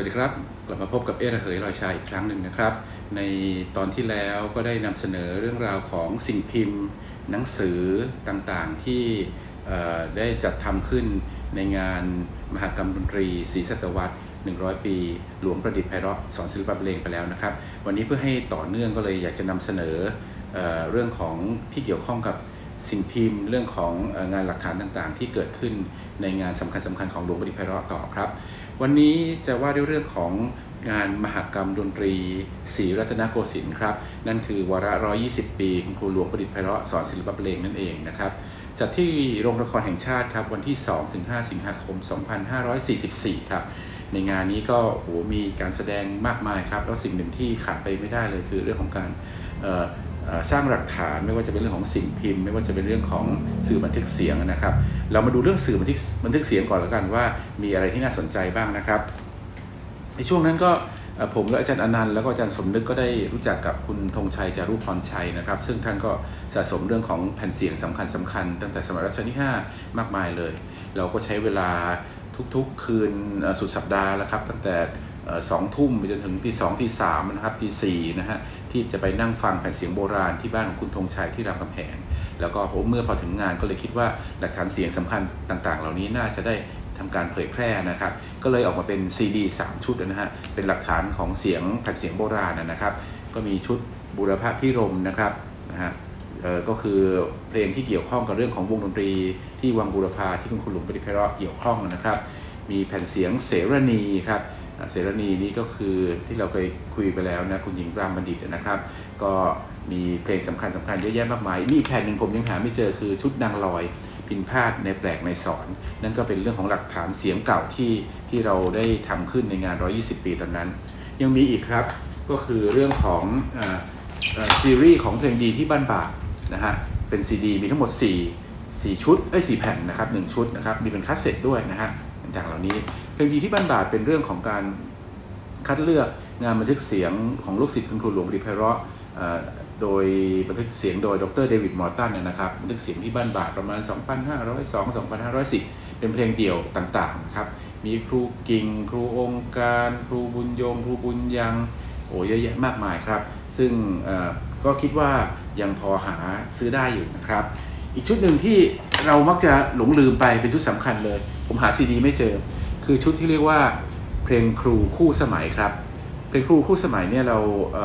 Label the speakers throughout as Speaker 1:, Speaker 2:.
Speaker 1: วัสดีครับกลับมาพบกับเอระเหยลอยชายอีกครั้งหนึ่งนะครับ ในตอนที่แล้วก็ได้นำเสนอเรื่องราวของสิ่งพิมพ์ หนังสือต่างๆที่ได้จัดทำขึ้นในงานมหกรรมดนตรีศรีศตวรรษ 100 ปี หลวงประดิษฐ์ไพเราะสอนศิลปะบรรเลงไปแล้วนะครับ วันนี้เพื่อให้ต่อเนื่องก็เลยอยากจะนำเสนอเอเรื่องของที่เกี่ยวข้องกับสิ่งพิมพ์เรื่องของงานหลักฐานต่างๆ ที่เกิดขึ้นในงานสำคัญๆของหลวงประดิษฐ์ไพเราะต่อครับ วันนี้จะว่าด้วยเรื่องของงานมหกรรมดนตรีศรีรัตนโกสินทร์ครับ นั่นคือวาระ 120 ปีคุณครูหลวงประดิษฐ์ไพเราะสอนศิลปะบรรเลงนั่นเองนะครับจัดที่โรงละครแห่งชาติครับ วันที่ 2-5 สิงหาคม 2544 ครับ ในงานนี้ก็โหมีการแสดงมากมายครับ แล้วสิ่งหนึ่งที่ขาดไปไม่ได้เลยคือเรื่องของการ สร้างหลักฐานไม่ว่าจะเป็นเรื่องของสิ่งพิมพ์ ไม่ว่าจะเป็นเรื่องของสื่อบันทึกเสียงนะครับ เรามาดูเรื่องสื่อบันทึกบันทึกเสียงก่อนแล้วกันว่า มีอะไรที่น่าสนใจบ้างนะครับ ในช่วงนั้นก็ผมและอาจารย์อนันต์แล้วก็อาจารย์สมนึกก็ได้รู้จักกับคุณธงชัยจารุพรชัยนะครับ ซึ่งท่านก็สะสมเรื่องของแผ่นเสียงสำคัญสำคัญตั้งแต่สมัยรัชกาลที่ 5 มากมายเลย เราก็ใช้เวลาทุกๆคืนสุดสัปดาห์แล้วครับ ตั้งแต่ สองทุ่มไปจนถึงตีสองตีสามนะครับตีสี่นะฮะที่จะไปนั่งฟังแผ่นเสียงโบราณที่บ้านของคุณธงชัยที่รามคำแหงแล้วก็ผมเมื่อพอถึงงานก็เลยคิดว่าหลักฐานเสียงสำคัญต่างๆ เหล่านี้น่าจะได้ทำการเผยแพร่นะครับ ก็เลยออกมาเป็นซีดี3ชุดนะฮะเป็นหลักฐานของเสียงแผ่นเสียงโบราณนะครับ ก็มีชุดบูรพาพิรมนะครับนะฮะก็คือเพลงที่เกี่ยวข้องกับเรื่องของวงดนตรี ที่วังบูรพาที่คุณคุณหลวงปฏิเพราะเกี่ยวข้องนะครับ มีแผ่นเสียงเสรณีครับ เสรณีนี่ก็คือที่เราเคยคุยไปแล้วนะคุณหญิงรามบัณฑิตนะครับ ก็มีเพลงสำคัญสำคัญเยอะแยะมากมาย มีแผ่นหนึ่งผมยังหาไม่เจอคือชุดนางลอย พินพาดในแปลกในสอน นั่นก็เป็นเรื่องของหลักฐานเสียงเก่าที่ที่เราได้ทำขึ้นในงาน 120 ปีตอนนั้น ยังมีอีกครับก็คือเรื่องของออซีรีส์ของเพลงดีที่บ้านบาทนะฮะเป็นซีดีมีทั้งหมด 4 4 ชุดเอ้ย4แผ่นนะครับ1ชุดนะครับมีเป็นคัสเซ็ตด้วยนะฮะต่างๆเหล่านี้ เพลงดีที่บ้านบาทเป็นเรื่องของการคัดเลือกงานบันทึกเสียงของลูกศิษย์คุณครูหลวงปริไพเราะห์เอ่อโดยบันทึกเสียงโดยดรเดวิดมอร์ตันนะครับบันทึกเสียงที่บ้านบาทประมาณ 2,502 2,510 เป็นเพลงเดี่ยวต่างๆนะครับมีครูกิ่ง ครูองค์การ ครูบุญยง ครูบุญยังโอ้เยอะแยะมากมายครับ ซึ่งก็คิดว่ายังพอหาซื้อได้อยู่นะครับ อีกชุดหนึ่งที่เรามักจะหลงลืมไปเป็นชุดสำคัญเลย ผมหาซีดีไม่เจอ คือชุดที่เรียกว่าเพลงครูคู่สมัยครับ เพลงครูคู่สมัยเนี่ยเราเ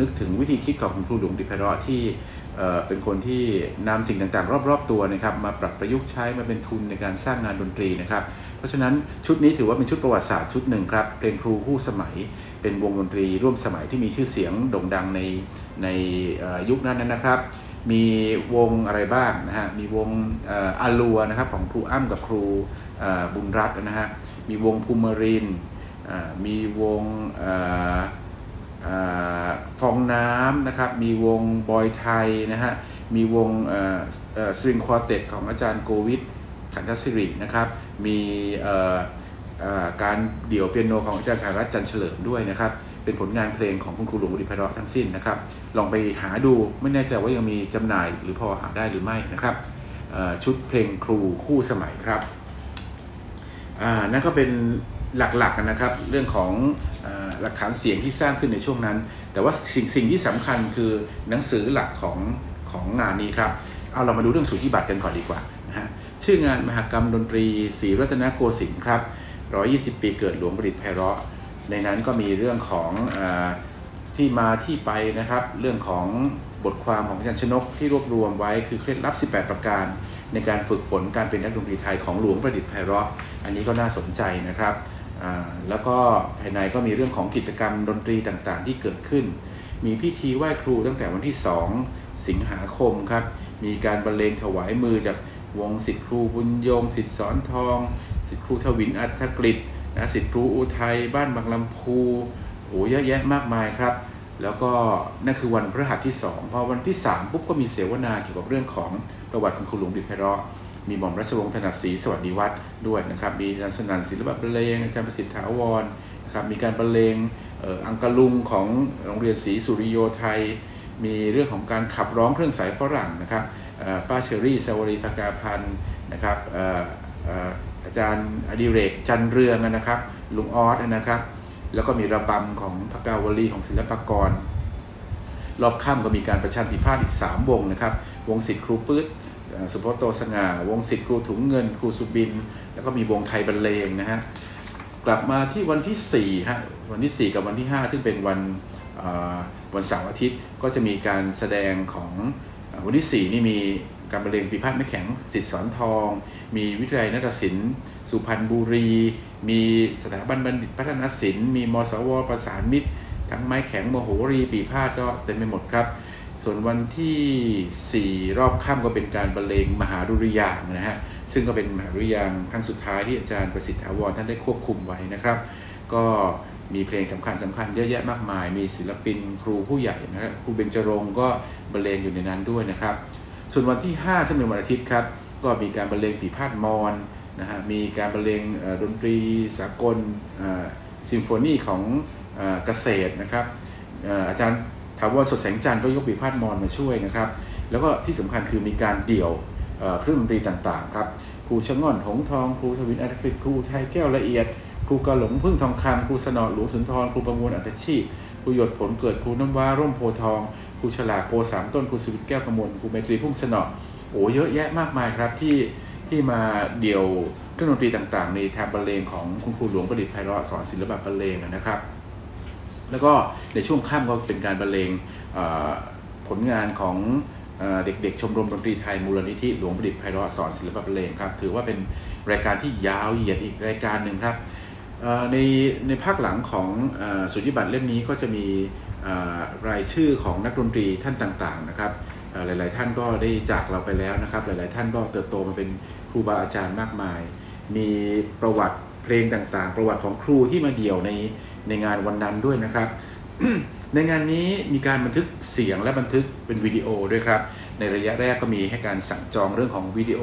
Speaker 1: นึกถึงวิธีคิดของคุณครูหลวงดิพราะห์ที่เเป็นคนที่นำสิ่งต่างๆ รอบๆตัวนะครับมาปรับประยุกต์ใช้มาเป็นทุนในการสร้างงานดนตรีนะครับ เพราะฉะนั้นชุดนี้ถือว่าเป็นชุดประวัติศาสตร์ชุดหนึ่งครับเพลงครูคู่สมัย เป็นวงดนตรีร่วมสมัยที่มีชื่อเสียงโด่งดังในในยุคนั้นนะครับ มีวงอะไรบ้างนะฮะมีวงอออาลัวนะครับของครูอ้ำกับครูบุญรัตน์นะฮะ มีวงภูมิรินมีวงออฟองน้ำนะครับ มีวงบอยไทยนะฮะ มีวงสตริงควอเต็ตของอาจารย์โกวิทขันทศิรินะครับ มีการเดี่ยวเปียโนของอาจารย์สารัตจันเฉลิมด้วยนะครับ เป็นผลงานเพลงของคุณครูหลวงบุรีไพรทั้งสิ้นนะครับ ลองไปหาดูไม่แน่ใจว่ายังมีจำหน่ายหรือพอหาได้หรือไม่นะครับชุดเพลงครูคู่สมัยครับ อ่านั่นก็เป็นหลักๆนะครับ เรื่องของอหลักฐานเสียงที่สร้างขึ้นในช่วงนั้น แต่ว่าสิ่งสิ่งที่สำคัญคือหนังสือหลักของของงานนี้ครับ เอาเรามาดูเรื่องสุทธิบัตรกันก่อนดีกว่านะฮะชื่องานมหกรรมดนตรีศรีรัตนโกสินทร์ครับ 120 ปีเกิดหลวงประดิษฐ์ไพเราะห์ในนั้นก็มีเรื่องของอที่มาที่ไปนะครับ เรื่องของบทความของอาจารย์ชนกที่รวบรวมไว้คือเคล็ดลับ 18 ประการ ในการฝึกฝนการเป็นนักดนตรีไทยของหลวงประดิษฐ์ไพเราะห์อันนี้ก็น่าสนใจนะครับแล้วก็ภายในก็มีเรื่องของกิจกรรมดนตรีต่างๆ ที่เกิดขึ้น มีพิธีไหว้ครูตั้งแต่วันที่ 2 สิงหาคมครับ มีการบรรเลงถวายมือจากวงสิทธิครูบุญยงสิทธิสอนทอง สิทธิครูทวินอัฐกฤษนะสิทธิครูอุทัยบ้านบางลำพูโอ้เยอะแยะมากมายครับ แล้วก็นั่นคือวันพฤหัสที่ 2 พอวันที่ 3 ปุ๊บก็มีเสวนาเกี่ยวกับเรื่องของประวัติของคุณหลวงดิษฐ์ไพเราะมีหม่อมราชวงศ์ถนัดศรีสวัสดิวัฒน์ด้วยนะครับ มีอาจารย์สนั่นศิลปะบรรเลงอาจารย์ประสิทธิ์ถาวรนะครับมีการบรรเลงเอ,อ,อังกะลุงของโรงเรียนศรีสุริโยไทย มีเรื่องของการขับร้องเครื่องสายฝรั่งนะครับป้าเชอรี่สวรีภกาพันธ์นะครับออออาจารย์อดิเรกจันเรืองนะครับลุงออสนะครับ แล้วก็มีระบำของพระกาวลีของศิลปากร รอบค่ำก็มีการประชันพิพาทอีก 3 วงนะครับ วงศิษย์ครูปื๊ดเอ่อสุพโตสง่า วงศิษย์ครูถุงเงิน ครูสุบิน แล้วก็มีวงไทยบรรเลงนะฮะกลับมาที่วันที่4ฮะวันที่ 4 กับวันที่ 5 ซึ่งเป็นวันวันเสาร์อาทิตย์ก็จะมีการแสดงของวันที่ 4 นี่มี การบรรเลงปีพาทไม่แข็งสิทธิสอนทอง มีวิทยาลัยนาฏศิลป์สุพรรณบุรี มีสถาบันบัณฑิตพัฒนศิลป์มีมสวประสานมิตร ทั้งไม้แข็งโมโหรีปีพาดก็เต็มไปหมดครับ ส่วนวันที่ 4 รอบค่ำก็เป็นการบรรเลงมหาดุริยางนะฮะซึ่งก็เป็นมหาดุริยางครั้งสุดท้ายที่อาจารย์ประสิทธิ์ถาวรท่านได้ควบคุมไว้นะครับ ก็มีเพลงสำคัญสำคัญเยอะแยะมากมาย มีศิลปินครูผู้ใหญ่นะครับครูเบญจรงก็บรรเลงอยู่ในนั้นด้วยนะครับ ส่วนวันที่ 5 ซึ่งเป็นวันอาทิตย์ครับ ก็มีการบรรเลงปีพาดมอนนะฮะ มีการบรรเลงดนตรีสากลซิมโฟนีของเกษตรนะครับอาจารย์ถาวรสดแสงจันทร์ก็ยกปีพาดมอนมาช่วยนะครับ แล้วก็ที่สำคัญคือมีการเดี่ยวเครื่องดนตรีต่างๆครับครูชะง่อนหงทองครูทวินอัตคริตครูไทยแก้วละเอียดครูกระหลงพึ่งทองคำครูสนอหลวงสุนทรครูประมวลอัตชีพครูหยดผลเกิดครูน้ำว้าร่มโพทอง ครูฉลากโพสามต้นครูสวิทย์แก้วกมลครูไมตรีพุ่งสนอโอ้เยอะแยะมากมายครับที่ที่มาเดี่ยวเครื่องดนตรีต่างๆ ในแทบบรรเลงของคุณครูหลวงประดิษฐ์ไพเราะสอนศิลปะบรรเลงนะครับ แล้วก็ในช่วงค่ำก็เป็นการบรรเลงผลงานของเด็กๆ ชมรมดนตรีไทยมูลนิธิหลวงประดิษฐ์ไพเราะสอนศิลปะบรรเลงครับถือว่าเป็นรายการที่ยาวเหยียดอีกรายการหนึ่งครับในในภาคหลังของอสุทธิบัตรเล่มนี้ก็จะมี รายชื่อของนักดนตรีท่านต่างๆนะครับหลาย ๆ ท่านก็ได้จากเราไปแล้วนะครับ หลาย ๆ ท่านก็เติบโตมาเป็นครูบาอาจารย์มากมาย มีประวัติเพลงต่างๆ ประวัติของครูที่มาเดี่ยวในในงานวันนั้นด้วยนะครับ ในงานนี้มีการบันทึกเสียงและบันทึกเป็นวิดีโอด้วยครับ ในระยะแรกก็มีให้การสั่งจองเรื่องของวิดีโอ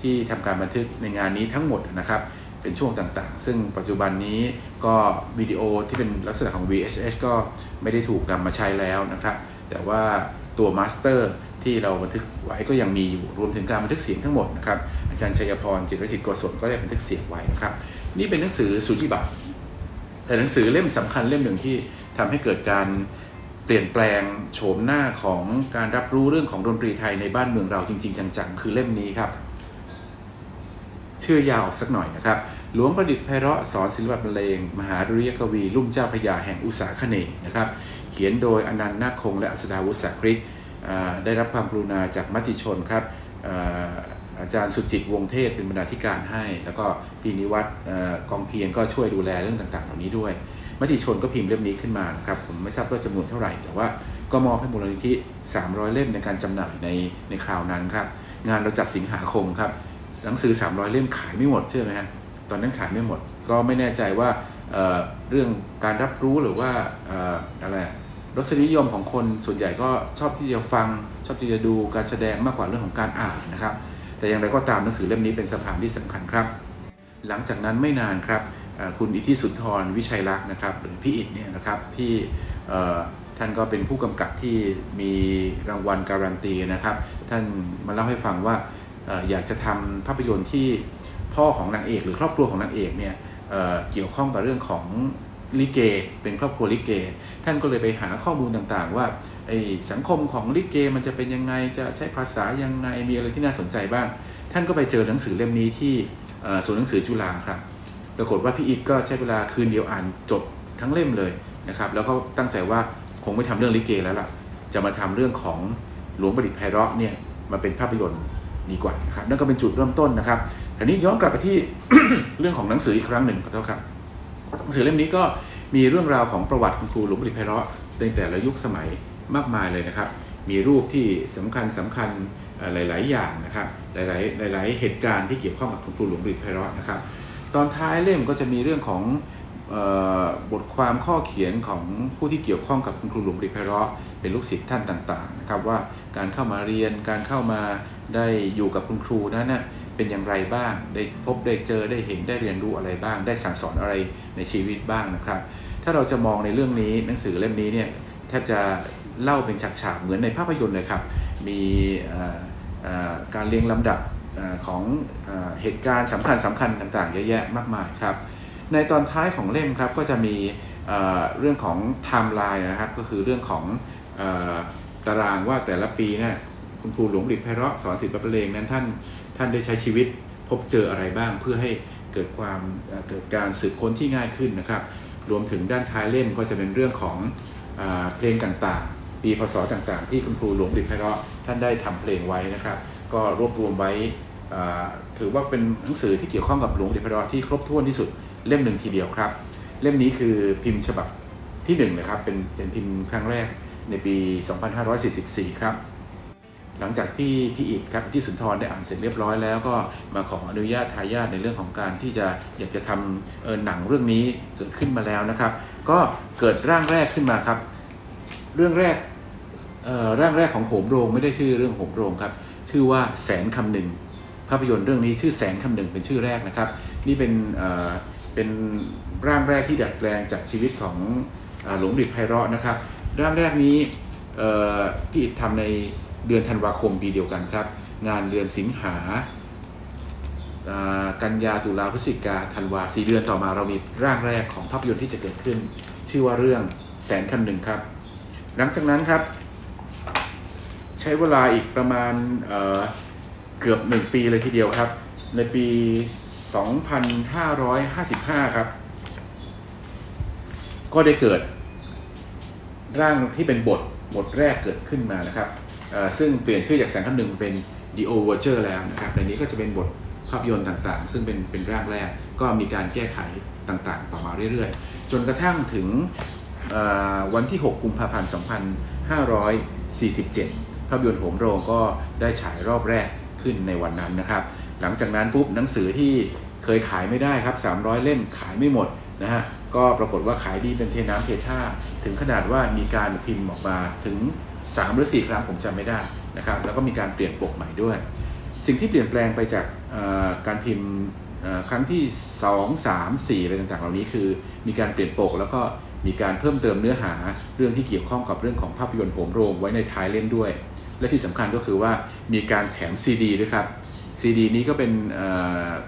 Speaker 1: ที่ทำการบันทึกในงานนี้ทั้งหมดนะครับ เป็นช่วงต่างๆ ซึ่งปัจจุบันนี้ก็วิดีโอที่เป็นลักษณะของ VHS ก็ไม่ได้ถูกนำมาใช้แล้วนะครับ แต่ว่าตัวมาสเตอร์ที่เราบันทึกไว้ก็ยังมีอยู่รวมถึงการบันทึกเสียงทั้งหมดนะครับอาจารย์ชัยพรจิตรจิตโกศลก็ได้บันทึกเสียงไว้นะครับ นี่เป็นหนังสือสุทธิบัตรแต่หนังสือเล่มสำคัญเล่มหนึ่งที่ทำให้เกิดการเปลี่ยนแปลงโฉมหน้าของการรับรู้เรื่องของดนตรีไทยในบ้านเมืองเราจริง ๆ จังๆ คือเล่มนี้ครับ ชื่อยาวสักหน่อยนะครับ หลวงประดิษฐ์ไพเราะสอนศิลปะบรรเลง มหาดุริยกวี ลุ่มเจ้าพยาแห่งอุษาคเนนะครับ เขียนโดยอนันต์นาคคงและอัศดาวุฒิสักริกได้รับความกรุณาจากมติชนครับอาจารย์สุจิตวงศ์เทศเป็นบรรณาธิการให้ แล้วก็พี่นิวัฒน์เอ่อกองเพียรก็ช่วยดูแลเรื่องต่างๆ เหล่านี้ด้วย มติชนก็พิมพ์เล่มนี้ขึ้นมานะครับ ผมไม่ทราบว่าจำนวนเท่าไหร่ แต่ว่าก็มอบให้มูลนิธิ 300 เล่มในการจำหน่ายในในคราวนั้นครับ งานเราจัดสิงหาคมครับ หนังสือ 300 เล่มขายไม่หมดใช่ไหมฮะตอนนั้นขายไม่หมด ก็ไม่แน่ใจว่าเเรื่องการรับรู้หรือว่าออะไรรสนิยมของคนส่วนใหญ่ก็ชอบที่จะฟัง ชอบที่จะดูการแสดงมากกว่าเรื่องของการอ่านนะครับ แต่อย่างไรก็ตามหนังสือเล่มนี้เป็นสะพานที่สำคัญครับ หลังจากนั้นไม่นานครับคุณอิทธิสุนทรวิชัยลักษณ์นะครับหรือพี่อิฐเนี่ยนะครับที่ท่านก็เป็นผู้กำกับที่มีรางวัลการันตีนะครับ ท่านมาเล่าให้ฟังว่า อยากจะทำภาพยนตร์ที่พ่อของนางเอกหรือครอบครัวของนางเอกเนี่ยเเกี่ยวข้องกับเรื่องของลิเก เป็นครอบครัวลิเก ท่านก็เลยไปหาข้อมูลต่างๆ ว่าไอสังคมของลิเกมันจะเป็นยังไงจะใช้ภาษายังไงมีอะไรที่น่าสนใจบ้าง ท่านก็ไปเจอหนังสือเล่มนี้ที่เอ่อศูนย์หนังสือจุฬาครับปรากฏว่าพี่อิฐก็ใช้เวลาคืนเดียวอ่านจบทั้งเล่มเลยนะครับแล้วก็ตั้งใจว่าคงไม่ทำเรื่องลิเกแล้วล่ะ จะมาทำเรื่องของหลวงประดิษฐ์ไพเราะเนี่ยมาเป็นภาพยนตร์ ดีกว่านะครับนั่นก็เป็นจุดเริ่มต้นนะครับทีนี้ย้อนกลับไปที่เรื่องของหนังสืออีกครั้งหนึ่งขอโทษครับหนังสือเล่มนี้ก็มีเรื่องราวของประวัติคุณครูหลวงปิไพเราะในแต่ละยุคสมัยมากมายเลยนะครับ มีรูปที่สำคัญสำคัญหลาย ๆ อย่างนะครับ หลาย ๆ หลาย ๆ เหตุการณ์ที่เกี่ยวข้องกับคุณครูหลวงปิไพเราะนะครับ ตอนท้ายเล่มก็จะมีเรื่องของบทความข้อเขียนของผู้ที่เกี่ยวข้องกับคุณครูหลวงประดิษฐ์ไพเราะเป็นลูกศิษย์ท่านต่าง ๆ นะครับ ว่าการเข้ามาเรียนการเข้ามา ได้อยู่กับคุณครูนั้นน่ะเป็นอย่างไรบ้าง ได้พบได้เจอได้เห็นได้เรียนรู้อะไรบ้าง ได้สั่งสอนอะไรในชีวิตบ้างนะครับ ถ้าเราจะมองในเรื่องนี้หนังสือเล่มนี้เนี่ยถ้าจะเล่าเป็นฉากๆเหมือนในภาพยนตร์เลยครับ มีการเรียงลำดับอของเอเหตุการณ์สำคัญสำคัญต่างๆ เยอะแยะมากมายครับ ในตอนท้ายของเล่มครับก็จะมีเรื่องของไทม์ไลน์นะครับ ก็คือเรื่องของอตารางว่าแต่ละปีเนี่ย คุณครูหลวงดิตไพเราะสอนศิลปะบรรเลงนั้นท่านท่านได้ใช้ชีวิตพบเจออะไรบ้างเพื่อให้เกิดความเกิดการสืบค้นที่ง่ายขึ้นนะครับ รวมถึงด้านท้ายเล่มก็จะเป็นเรื่องของเอเพลงต่างๆ ปีพศต่างๆ ที่คุณครูหลวงดิตไพเราะท่านได้ทำเพลงไว้นะครับ ก็รวบรวมไว้ถือว่าเป็นหนังสือที่เกี่ยวข้องกับหลวงดิตไพเราะที่ครบถ้วนที่สุดเล่มหนึ่งทีเดียวครับ เล่มนี้คือพิมพ์ฉบับที่หนึ่งเลยครับเป็นเป็นพิมพ์ครั้งแรกในปี 2544 ครับ หลังจากที่พี่อิฐครับที่สุนทรได้อ่านเสร็จเรียบร้อยแล้วก็มาขออนุญาตทายาทในเรื่องของการที่จะอยากจะทำเออหนังเรื่องนี้เกิดขึ้นมาแล้วนะครับ ก็เกิดร่างแรกขึ้นมาครับ เรื่องแรกเออร่างแรกของโหมโรงไม่ได้ชื่อเรื่องโหมโรงครับ ชื่อว่าแสนคำหนึ่งภาพยนตร์เรื่องนี้ชื่อแสนคำหนึ่งเป็นชื่อแรกนะครับ นี่เป็นเออเป็นร่างแรกที่ดัดแปลงจากชีวิตของหลวงดิษฐ์ไพเราะนะครับ ร่างแรกนี้พี่อิฐทำใน เดือนธันวาคมปีเดียวกันครับ งานเดือนสิงหากันยาตุลาพฤศจิกาธันวาสี่เดือนต่อมาเรามีร่างแรกของภาพยนตร์ที่จะเกิดขึ้น ชื่อว่าเรื่องแสนคำหนึ่งครับ หลังจากนั้นครับ ใช้เวลาอีกประมาณเเกือบหนึ่งปีเลยทีเดียวครับ ในปี 2555 ครับ ก็ได้เกิดร่างที่เป็นบทบทแรกเกิดขึ้นมานะครับ ซึ่งเปลี่ยนชื่อจากแสงคำหนึ่งเป็น The Overture แล้วนะครับในนี้ก็จะเป็นบทภาพยนตร์ต่างๆ ซึ่งเป็นเป็นร่างแรกก็มีการแก้ไขต่างๆ ต่อมาเรื่อยๆ จนกระทั่งถึงวันที่ 6 กุมภาพันธ์ 2547 ภาพยนตร์โหมโรงก็ได้ฉายรอบแรกขึ้นในวันนั้นนะครับ หลังจากนั้นปุ๊บหนังสือที่เคยขายไม่ได้ครับ 300 เล่มขายไม่หมดนะฮะ ก็ปรากฏว่าขายดีเป็นเทน้ำเทท่า ถึงขนาดว่ามีการพิมพ์ออกมาถึง 3 หรือ 4 ครั้งผมจำไม่ได้นะครับแล้วก็มีการเปลี่ยนปกใหม่ด้วย สิ่งที่เปลี่ยนแปลงไปจากการพิมพ์ครั้งที่ 2 3 4 อะไรต่างๆ เหล่านี้คือ มีการเปลี่ยนปกแล้วก็มีการเพิ่มเติมเนื้อหาเรื่องที่เกี่ยวข้องกับเรื่องของภาพยนตร์โหมโรงไว้ในท้ายเล่มด้วย และที่สำคัญก็คือว่ามีการแถมซีดีด้วยครับซีดีนี้ก็เป็น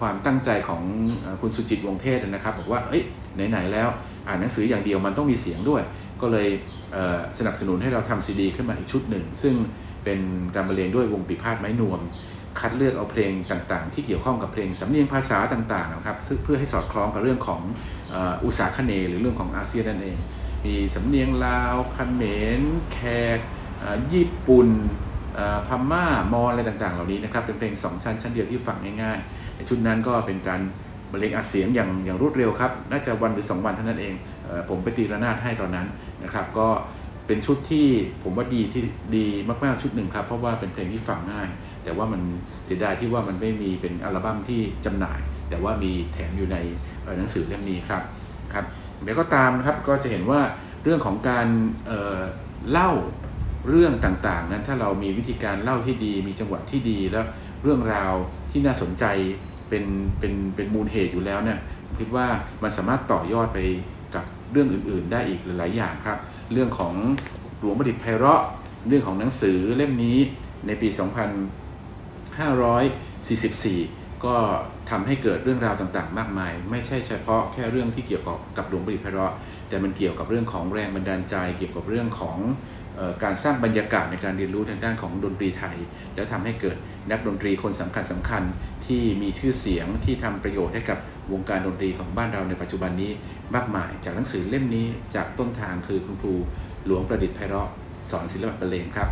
Speaker 1: ความตั้งใจของคุณสุจิตวงเทศนะครับ บอกว่าไหนๆแล้วอ่านหนังสืออย่างเดียวมันต้องมีเสียงด้วย ก็เลยเสนับสนุนให้เราทำซีดี ขึ้นมาอีกชุดหนึ่ง ซึ่งเป็นการบรรเลงด้วยวงปีพาดไม้นวม คัดเลือกเอาเพลงต่างๆ ที่เกี่ยวข้องกับเพลงสำเนียงภาษาต่างๆนะครับเพื่อให้สอดคล้องกับเรื่องของอ,อุตสาคเนหรือเรื่องของอาเซียนนั่นเอง มีสำเนียงลาวคเขมรแขกญี่ปุ่นพม่ามอญอะไรต่างๆ เหล่านี้นะครับเป็นเพลงสองชั้นชั้นเดียวที่ฟังง่ายๆในชุดนั้นก็เป็นการ บรรเลงอัดเสียงอย่างอย่างรวดเร็วครับ น่าจะวันหรือ 2 วันเท่านั้นเองเออผมไปตีระนาดให้ตอนนั้นนะครับก็เป็นชุดที่ผมว่าดีที่ดีมากๆชุดหนึ่งครับ เพราะว่าเป็นเพลงที่ฟังง่าย แต่ว่ามันเสียดายที่ว่ามันไม่มีเป็นอัลบั้มที่จำหน่าย แต่ว่ามีแถมอยู่ในหนังสือเล่มนี้ครับครับเดี๋ยวก็ตามนะครับก็จะเห็นว่าเรื่องของการเเล่าเรื่องต่างๆ นั้นถ้าเรามีวิธีการเล่าที่ดี มีจังหวะที่ดีแล้วเรื่องราวที่น่าสนใจ เป็นเป็นเป็นมูลเหตุอยู่แล้วเนี่ยผมคิดว่ามันสามารถต่อยอดไปกับเรื่องอื่น ๆ ได้อีกหลาย ๆ อย่างครับ เรื่องของหลวงประดิษฐ์ไพเราะเรื่องของหนังสือเล่มนี้ในปี 2544 ก็ทำให้เกิดเรื่องราวต่าง ๆ มากมาย ไม่ใช่เฉพาะแค่เรื่องที่เกี่ยวกับกับหลวงประดิษฐ์ไพเราะแต่มันเกี่ยวกับเรื่องของแรงบันดาลใจ เกี่ยวกับเรื่องของ การสร้างบรรยากาศในการเรียนรู้ทางด้านของดนตรีไทย แล้วทำให้เกิดนักดนตรีคนสำคัญสำคัญที่มีชื่อเสียงที่ทำประโยชน์ให้กับวงการดนตรีของบ้านเราในปัจจุบันนี้มากมาย จากหนังสือเล่มนี้จากต้นทางคือคุณครูหลวงประดิษฐ์ไพเราะสอนศิลปะบรรเลงครับ